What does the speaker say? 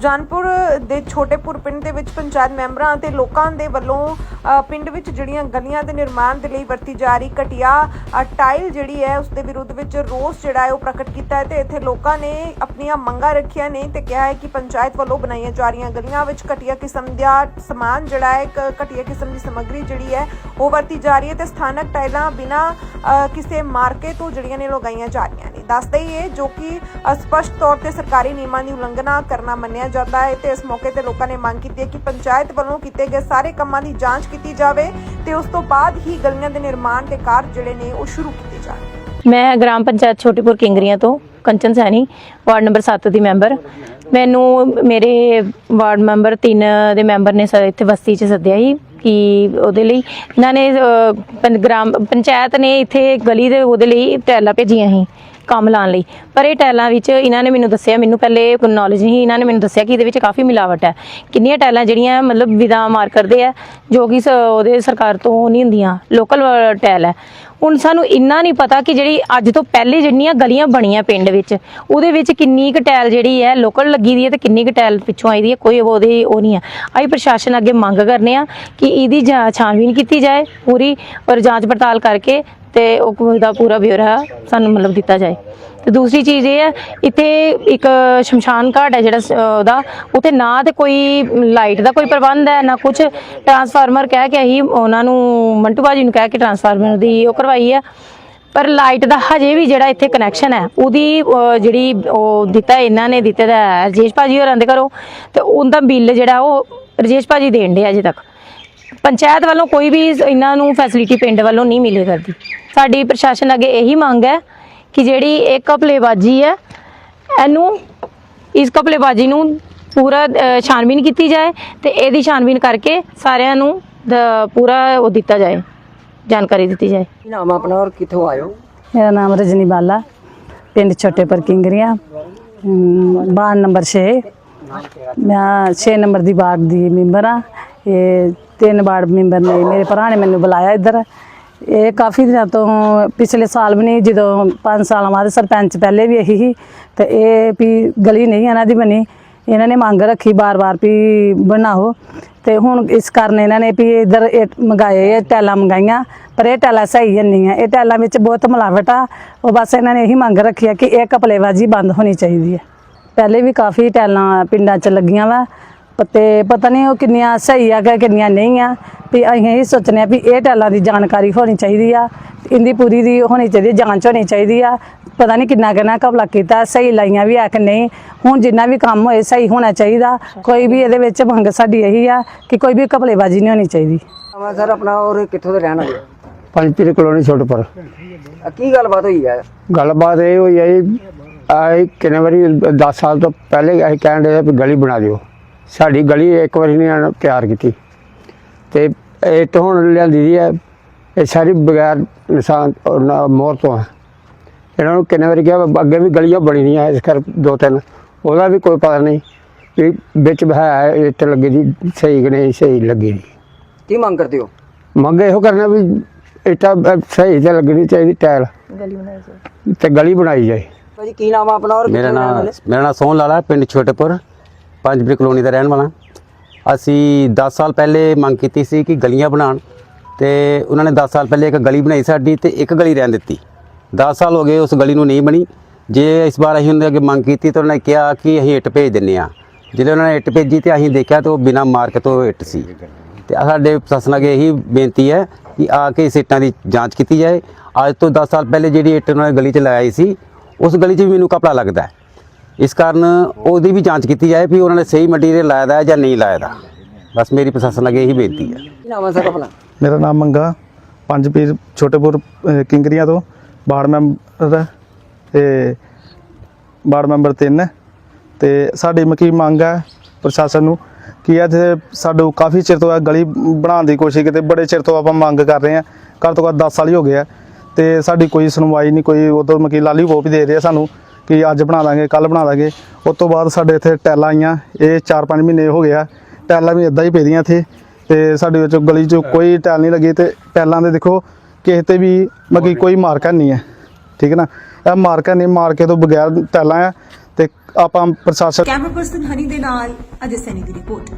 ਜਾਨਪੁਰ ਦੇ ਛੋਟੇਪੁਰ ਪਿੰਡ ਦੇ ਵਿੱਚ ਪੰਚਾਇਤ ਮੈਂਬਰਾਂ ਅਤੇ ਲੋਕਾਂ ਦੇ ਵੱਲੋਂ ਪਿੰਡ ਵਿੱਚ ਜਿਹੜੀਆਂ ਗਲੀਆਂ ਦੇ ਨਿਰਮਾਣ ਦੇ ਲਈ ਵਰਤੀ ਜਾ ਰਹੀ ਘਟੀਆ ਟਾਈਲ ਜਿਹੜੀ ਹੈ, ਉਸ ਦੇ ਵਿਰੁੱਧ ਵਿੱਚ ਰੋਸ ਜਿਹੜਾ ਹੈ, ਉਹ ਪ੍ਰਗਟ ਕੀਤਾ ਹੈ ਤੇ ਇੱਥੇ ਲੋਕਾਂ ਨੇ ਆਪਣੀਆਂ ਮੰਗਾਂ ਰੱਖੀਆਂ ਨੇ ਤੇ ਕਿਹਾ ਹੈ ਕਿ ਪੰਚਾਇਤ ਵੱਲੋਂ ਬਣਾਈਆਂ ਜਾ ਰਹੀਆਂ ਗਲੀਆਂ ਵਿੱਚ ਘਟੀਆ ਕਿਸਮ ਦਾ ਸਮਾਨ ਜਿਹੜਾ ਹੈ, ਇੱਕ ਘਟੀਆ ਕਿਸਮ ਦੀ ਸਮੱਗਰੀ ਜਿਹੜੀ ਹੈ, ਉਹ ਵਰਤੀ ਜਾ ਰਹੀ ਹੈ ਤੇ ਸਥਾਨਕ ਟਾਈਲਾਂ ਬਿਨਾਂ ਕਿਸੇ ਮਾਰਕੇ ਤੋਂ ਜਿਹੜੀਆਂ ਨੇ ਲਗਾਈਆਂ ਜਾ ਰਹੀਆਂ ਨੇ ਦੱਸਦੇ ਜੋ ਕਿ ਸਪਸ਼ਟ ਤੌਰ ਤੇ ਸਰਕਾਰੀ ਨਿਯਮਾਂ ਦੀ ਉਲੰਘਣਾ ਕਰਨਾ ਮੰਨਿਆ ਜਾਂਦਾ ਹੈ ਤੇ ਇਸ ਮੌਕੇ ਤੇ ਲੋਕਾਂ ਨੇ ਮੰਗ ਕੀਤੀ ਹੈ ਕਿ ਪੰਚਾਇਤ ਵੱਲੋਂ ਕੀਤੇ ਗਏ ਸਾਰੇ ਕੰਮਾਂ ਦੀ ਜਾਂਚ ਕੀਤੀ ਜਾਵੇ ਤੇ ਉਸ ਤੋਂ ਬਾਅਦ ਹੀ ਗਲੀਆਂ ਦੇ ਨਿਰਮਾਣ ਦੇ ਕਾਰਜ ਜਿਹੜੇ ਨੇ ਉਹ ਸ਼ੁਰੂ ਕੀਤੇ ਜਾਣ। ਮੈਂ ਗ੍ਰਾਮ ਪੰਚਾਇਤ ਛੋਟੀਪੁਰ ਕਿੰਗਰੀਆਂ ਤੋਂ, ਕੰਚਨ ਸੈਣੀ, ਵਾਰਡ ਨੰਬਰ 7 ਦੀ ਮੈਂਬਰ। ਮੈਨੂੰ ਮੇਰੇ ਵਾਰਡ ਮੈਂਬਰ 3 ਦੇ ਮੈਂਬਰ ਨੇ ਸ- ਇੱਥੇ ਬਸਤੀ 'ਚ ਸੱਦਿਆ ਸੀ ਕਿ ਉਹਦੇ ਲਈ ਇਹਨਾਂ ਨੇ ਗ੍ਰਾਮ ਪੰਚਾਇਤ ਨੇ ਇੱਥੇ ਗਲੀ ਦੇ ਉਹਦੇ ਲਈ ਟੈਲਾਂ ਭੇਜੀਆਂ ਸੀ। ਕੰਮ ਲਾਉਣ ਲਈ। ਪਰ ਇਹ ਟੈਲਾਂ ਵਿੱਚ ਇਹਨਾਂ ਨੇ ਮੈਨੂੰ ਦੱਸਿਆ ਮੈਨੂੰ ਪਹਿਲੇ ਨੌਲੇਜ ਨਹੀਂ ਸੀ, ਇਹਨਾਂ ਨੇ ਮੈਨੂੰ ਦੱਸਿਆ ਕਿ ਇਹਦੇ ਵਿੱਚ ਕਾਫੀ ਮਿਲਾਵਟ ਹੈ। ਕਿੰਨੀਆਂ ਟੈਲਾਂ ਜਿਹੜੀਆਂ ਮਤਲਬ ਵਿਦਾ ਮਾਰ ਕਰਦੇ ਆ ਜੋ ਕਿ ਉਹਦੇ ਸਰਕਾਰ ਤੋਂ ਨਹੀਂ ਹੁੰਦੀਆਂ ਲੋਕਲ ਟੈਲ ਹੈ। ਹੁਣ ਸਾਨੂੰ ਇੰਨਾ ਨਹੀਂ ਪਤਾ ਕਿ ਜਿਹੜੀ ਅੱਜ ਤੋਂ ਪਹਿਲੇ ਜਿਹੜੀਆਂ ਗਲੀਆਂ ਬਣੀਆਂ ਪਿੰਡ ਵਿੱਚ ਉਹਦੇ ਵਿੱਚ ਕਿੰਨੀ ਕੁ ਟੈਲ ਜਿਹੜੀ ਹੈ ਲੋਕਲ ਲੱਗੀ ਦੀ ਹੈ ਤੇ ਕਿੰਨੀ ਕੁ ਟੈਲ ਪਿੱਛੋਂ ਆਈ ਦੀ ਹੈ ਕੋਈ ਉਹਦੇ ਉਹ ਨਹੀਂ ਹੈ। ਅਸੀਂ ਪ੍ਰਸ਼ਾਸਨ ਅੱਗੇ ਮੰਗ ਕਰਨੇ ਆ ਕਿ ਇਹਦੀ ਜਾਂ- ਛਾਣਬੀਨ ਕੀਤੀ ਜਾਏ ਪੂਰੀ ਔਰ ਜਾਂਚ ਪੜਤਾਲ ਕਰਕੇ ਤੇ ਉਹ ਦਾ ਪੂਰਾ ਬਿਊਰਾ ਸਾਨੂੰ ਮਤਲਬ ਦਿੱਤਾ ਜਾਏ। ਤੇ ਦੂਸਰੀ ਚੀਜ਼ ਇਹ ਹੈ, ਇੱਥੇ ਇੱਕ ਸ਼ਮਸ਼ਾਨ ਘਾਟ ਹੈ ਜਿਹੜਾ ਉਹਦਾ। ਉੱਥੇ ਨਾ ਤੇ ਕੋਈ ਲਾਈਟ ਦਾ ਕੋਈ ਪ੍ਰਬੰਧ ਹੈ, ਨਾ ਕੁਝ ਟਰਾਂਸਫਾਰਮਰ ਕਹਿ ਕੇ ਅਸੀਂ ਉਹਨਾਂ ਨੂੰ ਮੰਟੂ ਬਾਜੀ ਨੂੰ ਕਹਿ ਕੇ ਟਰਾਂਸਫਾਰਮਰ ਦੀ ਉਹ ਕਰਵਾਈ ਹੈ ਪਰ ਲਾਈਟ ਦਾ ਹਜੇ ਵੀ ਜਿਹੜਾ ਇੱਥੇ ਕਨੈਕਸ਼ਨ ਹੈ, ਉਹਦੀ ਜਿਹੜੀ ਉਹ ਦਿੱਤਾ ਇਹਨਾਂ ਨੇ ਦਿੱਤੇ ਦਾ ਹੈ, ਰਜੇਸ਼ ਭਾਜੀ ਹੋਰਾਂ ਦੇ ਘਰੋਂ। ਤੇ ਉਹਦਾ ਬਿੱਲ ਜਿਹੜਾ ਉਹ ਰਜੇਸ਼ ਭਾਜੀ ਦੇਣ ਦੇ ਅਜੇ ਤੱਕ। ਪੰਚਾਇਤ ਵੱਲੋਂ ਕੋਈ ਵੀ ਇਹਨਾਂ ਨੂੰ ਫੈਸਿਲਿਟੀ ਪਿੰਡ ਵੱਲੋਂ ਨਹੀਂ ਮਿਲੇ ਕਰਦੀ। ਸਾਡੀ ਪ੍ਰਸ਼ਾਸਨ ਅੱਗੇ ਇਹੀ ਮੰਗ ਹੈ ਕਿ ਜਿਹੜੀ ਇਹ ਕਪਲੇਬਾਜੀ ਹੈ ਇਹਨੂੰ ਇਸ ਕਪਲੇਬਾਜੀ ਨੂੰ ਪੂਰਾ ਅ, ਛਾਣਬੀਨ ਕੀਤੀ ਜਾਏ ਤੇ ਇਹਦੀ ਛਾਣਬੀਨ ਕਰਕੇ ਸਾਰਿਆਂ ਨੂੰ ਦ- ਪੂਰਾ ਉਹ ਦਿੱਤਾ ਜਾਏ ਜਾਣਕਾਰੀ ਦਿੱਤੀ ਜਾਏ। ਨਾਮ ਆਪਣਾ ਔਰ ਕਿੱਥੋਂ ਆਇਓ ਮੇਰਾ ਨਾਮ ਰਜਨੀ ਬਾਲਾ ਪਿੰਡ ਛੋਟੇਪੁਰ ਕਿੰਗਰੀਆਂ ਅਮ, ਵਾਰਡ ਨੰਬਰ 6 ਮੈਂ 6 ਨੰਬਰ ਦੀ ਵਾਰਡ ਦੀ ਮੈਂਬਰ ਆ ਇਹ ਤਿੰਨ ਵਾਰਡ ਮੈਂਬਰ ਨੇ, ਮੇਰੇ ਭਰਾ ਨੇ ਮੈਨੂੰ ਬੁਲਾਇਆ ਇੱਧਰ। ਇਹ ਕਾਫੀ ਦਿਨਾਂ ਤੋਂ ਪਿਛਲੇ ਸਾਲ ਵੀ ਨਹੀਂ, ਜਦੋਂ 5 ਸਾਲਾਂ ਬਾਅਦ ਸਰਪੰਚ ਪਹਿਲੇ ਵੀ ਇਹੀ ਸੀ, ਤੇ ਇਹ ਵੀ ਗਲੀ ਨਹੀਂ ਇਹਨਾਂ ਦੀ ਬਣੀ। ਇਹਨਾਂ ਨੇ ਮੰਗ ਰੱਖੀ ਬਾਰ-ਬਾਰ ਵੀ ਬਣਾਓ। ਤੇ ਹੁਣ ਇਸ ਕਾਰਨ ਇਹਨਾਂ ਨੇ ਵੀ ਇਧਰ ਇਹ ਮੰਗਾਏ, ਇਹ ਟੈਲਾਂ ਮੰਗਾਈਆਂ, ਪਰ ਇਹ ਟੈਲਾਂ ਸਹੀ ਨਹੀਂ ਆ ਇਹ ਟੈਲਾਂ ਵਿੱਚ ਬਹੁਤ ਮਿਲਾਵਟ ਆ। ਉਹ ਬਸ ਇਹਨਾਂ ਨੇ ਇਹੀ ਮੰਗ ਰੱਖੀ ਆ ਕਿ ਇਹ ਕਪਲੇਬਾਜ਼ੀ ਬੰਦ ਹੋਣੀ ਚਾਹੀਦੀ ਹੈ। ਪਹਿਲੇ ਵੀ ਕਾਫੀ ਟੈਲਾਂ ਪਿੰਡਾਂ 'ਚ ਲੱਗੀਆਂ ਵਾ ਤੇ ਪਤਾ ਨਹੀਂ ਉਹ ਕਿੰਨੀਆਂ ਸਹੀ ਆ ਕਿ ਕਿੰਨੀਆਂ ਨਹੀਂ ਆ। ਵੀ ਅਸੀਂ ਇਹ ਸੋਚਨੇ ਆ ਵੀ ਇਹ ਟੈਲਾਂ ਦੀ ਜਾਣਕਾਰੀ ਹੋਣੀ ਚਾਹੀਦੀ ਆ। ਇਹਦੀ ਪੂਰੀ ਦੀ ਹੋਣੀ ਚਾਹੀਦੀ ਜਾਂਚ ਹੋਣੀ ਚਾਹੀਦੀ ਆ। ਪਤਾ ਨਹੀਂ ਕਿੰਨਾ ਕਿੰਨਾ ਕਬਲਾ ਕੀਤਾ ਸਹੀ ਲਾਈਆਂ ਵੀ ਆ ਕਿ ਨਹੀਂ। ਹੁਣ ਜਿੰਨਾ ਵੀ ਕੰਮ ਹੋਏ ਸਹੀ ਹੋਣਾ ਚਾਹੀਦਾ। ਕੋਈ ਵੀ ਇਹਦੇ ਵਿੱਚ ਮੰਗ ਸਾਡੀ ਇਹੀ ਆ ਕਿ ਕੋਈ ਵੀ ਕਪਲੇਬਾਜ਼ੀ ਨਹੀਂ ਹੋਣੀ ਚਾਹੀਦੀ। ਨਾਮ ਸਰ ਆਪਣਾ ਔਰ ਕਿੱਥੋਂ ਦੇ ਰਹਿਣ ਵਾਲੇ ਹੋ? ਪੰਜਪੀਰ ਕਲੋਨੀ ਛੋਟਪੁਰ ਆ ਕੀ ਗੱਲਬਾਤ ਹੋਈ ਹੈ ਗੱਲਬਾਤ ਇਹ ਹੋਈ ਹੈ ਜੀ ਆਹ ਕਿੰਨੇ ਵਾਰੀ 10 ਸਾਲ ਤੋਂ ਪਹਿਲੇ ਅਸੀਂ ਕਹਿਣ ਦੇ ਵੀ ਗਲੀ ਬਣਾ ਦਿਓ। ਸਾਡੀ ਗਲੀ ਇੱਕ ਵਾਰੀ ਨਹੀਂ ਤਿਆਰ ਕੀਤੀ। ਤੇ ਇਹ ਤਾਂ ਹੁਣ ਲਿਆਂਦੀ ਦੀ ਹੈ। ਇਹ ਸਾਰੀ ਬਗੈਰ ਨਿਸ਼ਾਨ ਔਰ ਨਾ ਮੋਹਰ ਤੋਂ ਹੈ। ਇਹਨਾਂ ਨੂੰ ਕਿੰਨੇ ਵਾਰੀ ਕਿਹਾ ਅੱਗੇ ਵੀ ਗਲੀਆਂ ਬਣੀ ਦੀਆਂ ਇਸ ਕਰ ਦੋ ਤਿੰਨ। ਉਹਦਾ ਵੀ ਕੋਈ ਪਤਾ ਨਹੀਂ ਵੀ ਵਿੱਚ ਹੈ ਇੱਟ ਲੱਗੀ ਦੀ ਸਹੀ ਕਿ ਨਹੀਂ ਸਹੀ ਲੱਗੀ ਦੀ ਕੀ ਮੰਗ ਕਰਦੇ ਹੋ? ਮੰਗ ਇਹੋ ਕਰਨਾ ਵੀ ਇੱਟਾਂ ਸਹੀ ਤੇ ਲੱਗਣੀ ਚਾਹੀਦੀ ਟਾਇਲ। ਤੇ ਗਲੀ ਬਣਾਈ ਜਾਏ। ਭਾਜੀ ਕੀ ਨਾਮ ਆ ਆਪਣਾ ਔਰ ਮੇਰਾ ਨਾਮ ਮੇਰਾ ਨਾਮ ਸੋਹਣ ਲਾਲਾ ਪਿੰਡ ਛੋਟੇਪੁਰ। ਪੰਜਬਰੀ ਕਲੋਨੀ ਦਾ ਰਹਿਣ ਵਾਲਾ। ਅਸੀਂ 10 ਸਾਲ ਪਹਿਲੇ ਮੰਗ ਕੀਤੀ ਸੀ ਕਿ ਗਲੀਆਂ ਬਣਾਉਣ ਤੇ ਉਹਨਾਂ ਨੇ 10 ਸਾਲ ਪਹਿਲੇ ਇੱਕ ਗਲੀ ਬਣਾਈ ਸਾਡੀ ਤੇ ਇੱਕ ਗਲੀ ਰਹਿਣ ਦਿੱਤੀ। 10 ਸਾਲ ਹੋ ਗਏ ਉਸ ਗਲੀ ਨੂੰ ਨਹੀਂ ਬਣੀ। ਜੇ ਇਸ ਵਾਰ ਅਸੀਂ ਉਹਨਾਂ ਦੇ ਅੱਗੇ ਮੰਗ ਕੀਤੀ ਤਾਂ ਉਹਨਾਂ ਨੇ ਕਿਹਾ ਕਿ ਅਸੀਂ ਇੱਟ ਭੇਜ ਦਿੰਨੇ ਆ ਜਦੋਂ ਉਹਨਾਂ ਨੇ ਇੱਟ ਭੇਜੀ ਤੇ ਅਸੀਂ ਦੇਖਿਆ ਤਾਂ ਉਹ ਬਿਨਾ ਮਾਰਕ ਤੋਂ ਇੱਟ ਸੀ। ਤੇ ਸਾਡੇ ਪ੍ਰਸ਼ਾਸਨ ਅੱਗੇ ਇਹੀ ਬੇਨਤੀ ਹੈ ਕਿ ਆ ਕੇ ਇਸ ਇੱਟਾਂ ਦੀ ਜਾਂਚ ਕੀਤੀ ਜਾਏ। ਅੱਜ ਤੋਂ 10 ਸਾਲ ਪਹਿਲੇ ਜਿਹੜੀ ਇੱਟ ਉਹਨਾਂ ਨੇ ਗਲੀ 'ਚ ਲਗਾਈ ਸੀ, ਉਸ ਗਲੀ 'ਚ ਵੀ ਮੈਨੂੰ ਕਪੜਾ ਲੱਗਦਾ ਹੈ। ਇਸ ਕਾਰਨ ਉਹਦੀ ਵੀ ਜਾਂਚ ਕੀਤੀ ਜਾਏ ਵੀ ਉਹਨਾਂ ਨੇ ਸਹੀ ਮਟੀਰੀਅਲ ਲਾਇਆ ਦਾ ਹੈ ਜਾਂ ਨਹੀਂ ਲਾਇਆ ਦਾ। ਬਸ ਮੇਰੀ ਪ੍ਰਸ਼ਾਸਨ ਅੱਗੇ ਇਹੀ ਬੇਨਤੀ ਹੈ। ਕੀ ਨਾਮ ਆ ਸਰ ਆਪਣਾ? ਮੇਰਾ ਨਾਮ ਮੰਗਾ ਪੰਜ ਪੀਰ ਛੋਟੇਪੁਰ ਅਹ, ਕਿੰਗਰੀਆਂ ਤੋਂ ਵਾਰਡ ਮੈਂਬਰ ਤੇ ਵਾਰਡ ਮੈਂਬਰ 3 ਤੇ ਸਾਡੀ ਮਕੀ ਮੰਗ ਹੈ ਪ੍ਰਸ਼ਾਸਨ ਨੂੰ ਕਿ ਅੱਜ ਸਾਡੂ ਕਾਫੀ ਚਿਰ ਤੋਂ ਇਹ ਗਲੀ ਬਣਾਉਣ ਦੀ ਕੋਸ਼ਿਸ਼ ਕੀਤੀ ਬੜੇ ਚਿਰ ਤੋਂ ਆਪਾਂ ਮੰਗ ਕਰ ਰਹੇ ਹਾਂ ਘੱਟ ਤੋਂ ਘੱਟ 10 ਸਾਲ ਹੀ ਹੋ ਗਏ ਆ ਤੇ ਸਾਡੀ ਕੋਈ ਸੁਣਵਾਈ ਨਹੀਂ ਕੋਈ ਉਦੋਂ ਮਕੀ ਲਾਲੀ ਵੋਪ ਹੀ ਦੇ ਰਹੇ ਆ ਸਾਨੂੰ। ਕਿ ਅੱਜ ਬਣਾ ਦਾਂਗੇ ਕੱਲ ਬਣਾ ਦਾਂਗੇ ਉਸ ਤੋਂ ਬਾਅਦ ਸਾਡੇ ਇੱਥੇ ਟੈਲਾਂ ਆਈਆਂ, ਇਹ 4-5 ਮਹੀਨੇ ਹੋ ਗਿਆ ਟੈਲਾਂ ਵੀ ਇਦਾਂ ਹੀ ਪਈਆਂ ਇੱਥੇ ਤੇ ਸਾਡੇ ਵਿੱਚ ਗਲੀ 'ਚ ਕੋਈ ਟੈਲ ਨਹੀਂ ਲੱਗੀ ਤੇ ਟੈਲਾਂ ਦੇ ਦੇਖੋ, ਕਿਸੇ ਤੇ ਵੀ ਮਗੀ ਕੋਈ ਮਾਰਕਾ ਨਹੀਂ ਹੈ। ਠੀਕ ਹੈ ਨਾ? ਇਹ ਮਾਰਕਾ ਨਹੀਂ, ਮਾਰਕੇ ਤੋਂ ਬਗੈਰ ਟੈਲਾਂ ਆ ਤੇ ਆਪਾਂ ਪ੍ਰਸ਼ਾਸਨ ਕੈਮਰਾ ਪਰਸਨ ਹਨੀ ਦੇ ਨਾਲ ਅਜੇ ਸੈਨੀ ਦੀ ਰਿਪੋਰਟ।